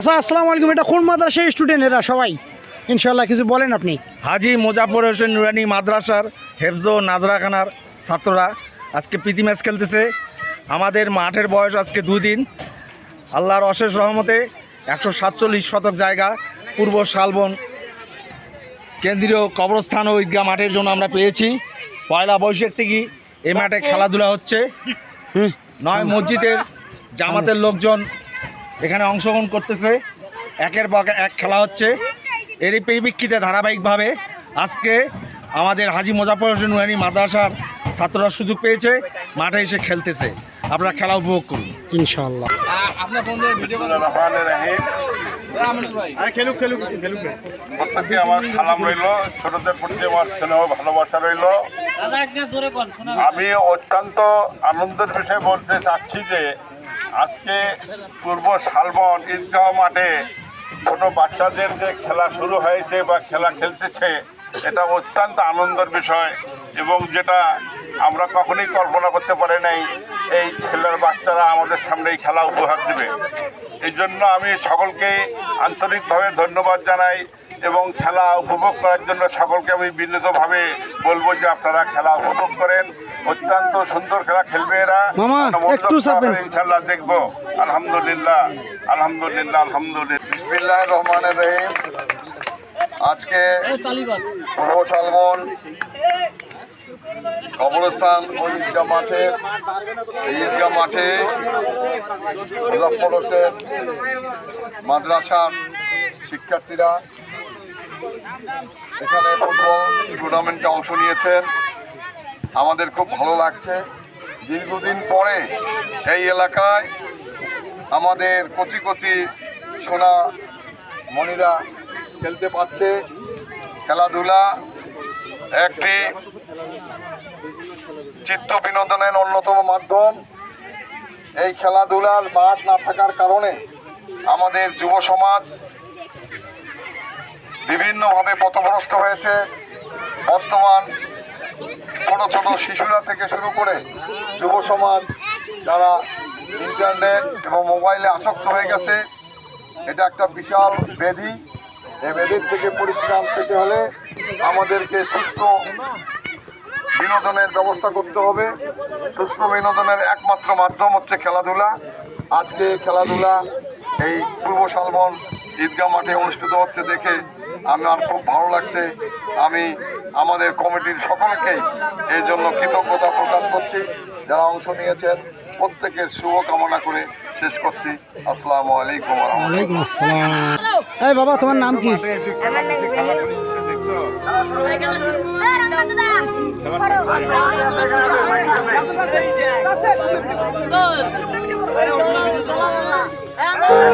আচ্ছা আসসালামু আলাইকুম। এটা কোন মাদ্রাসার স্টুডেন্ট এরা সবাই? ইনশাল্লাহ কিছু বলেন আপনি। হাজি মোজাফর হোসেন নুরানি মাদ্রাসার হেফজো নাজরাখানার ছাত্ররা আজকে প্রীতি ম্যাচ খেলতেছে। আমাদের মাঠের বয়স আজকে দুই দিন। আল্লাহর অশেষ রহমতে একশো সাতচল্লিশ শতক জায়গা পূর্ব শালবন কেন্দ্রীয় কবরস্থান ও ঈদগাহ মাঠের জন্য আমরা পেয়েছি। পয়লা বৈশাখ থেকে এই মাঠে খেলাধুলা হচ্ছে। নয় মসজিদের জামাতের লোকজন এখানে অংশগ্রহণ করতেছে। একের পর এক খেলা হচ্ছে। এরই পরিপ্রেক্ষিতে ধারাবাহিকভাবে আজকে আমাদের হাজি মোজাফর হোসেন নুরানি মাদ্রাসার ছাত্ররা সুযোগ পেয়েছে মাঠে এসে খেলতেছে। আপনারা খেলা উপভোগ করুন। ইনশাল্লাহ প্রত্যেকে আমার সালাম রইল ছোটদের প্রতি আমার স্নেহ ভালোবাসা রইল। আমি অত্যন্ত আনন্দের বিষয়ে বলতে চাচ্ছি যে আজকে পূর্ব শালবন ঈদগাহ মাঠে ছোট বাচ্চাদের যে খেলা শুরু হয়েছে বা খেলা খেলতেছে, এটা অত্যন্ত আনন্দের বিষয় এবং যেটা আমরা কখনোই কল্পনা করতে পারি নাই, এই ছেলের বাচ্চারা আমাদের সামনে এই খেলা উপহার দেবে। এই জন্য আমি সকলকে আন্তরিকভাবে ধন্যবাদ জানাই। এবং খেলা উপভোগ করার জন্য সকলকে আমি বিনীতভাবে বলব যে আপনারা খেলা উপভোগ করেন। অত্যন্ত সুন্দর খেলা খেলবে এরা। ইনশাল্লাহ দেখব। আলহামদুলিল্লাহ আলহামদুলিল্লাহ আলহামদুলিল্লাহ। বিসমিল্লাহ রহমানের রহিম। আজকে পূর্ব সালমন কবরস্থান ও ঈদগাহ মাঠে ঈদগাহ মাঠে মুজাফর হোসেন মাদ্রাসার শিক্ষার্থীরা এখানে ফুটবল টুর্নামেন্টে অংশ নিয়েছেন। আমাদের খুব ভালো লাগছে। দীর্ঘদিন পরে এই এলাকায় আমাদের কচি কচি সোনা মণিরা খেলতে পাচ্ছে। খেলাধুলা একটি চিত্ত বিনোদনের অন্যতম মাধ্যম। এই খেলাধুলার মাঠ না থাকার কারণে আমাদের যুব সমাজ বিভিন্নভাবে পথভ্রষ্ট হয়েছে। বর্তমান ছোট ছোট শিশুরা থেকে শুরু করে যুব সমাজ, যারা ইন্টারনেট এবং মোবাইলে আসক্ত হয়ে গেছে, এটা একটা বিশাল ব্যাধি। এই ব্যাধির থেকে পরিত্রাণ পেতে হলে আমাদেরকে সুস্থ বিনোদনের ব্যবস্থা করতে হবে। সুস্থ বিনোদনের একমাত্র মাধ্যম হচ্ছে খেলাধুলা। আজকে খেলাধুলা এই পূর্ব শালবন ঈদগাহ মাঠে অনুষ্ঠিত হচ্ছে দেখে আমার খুব ভালো লাগছে। আমি আমাদের কমিটির সকলকেই এই জন্য কৃতজ্ঞতা প্রকাশ করছি। যারা অংশ নিয়েছেন প্রত্যেকের শুভ কামনা করে শেষ করছি। আসসালামু আলাইকুম। ওয়ালাইকুম আসসালাম। এই বাবা তোমার নাম কি? আমার নাম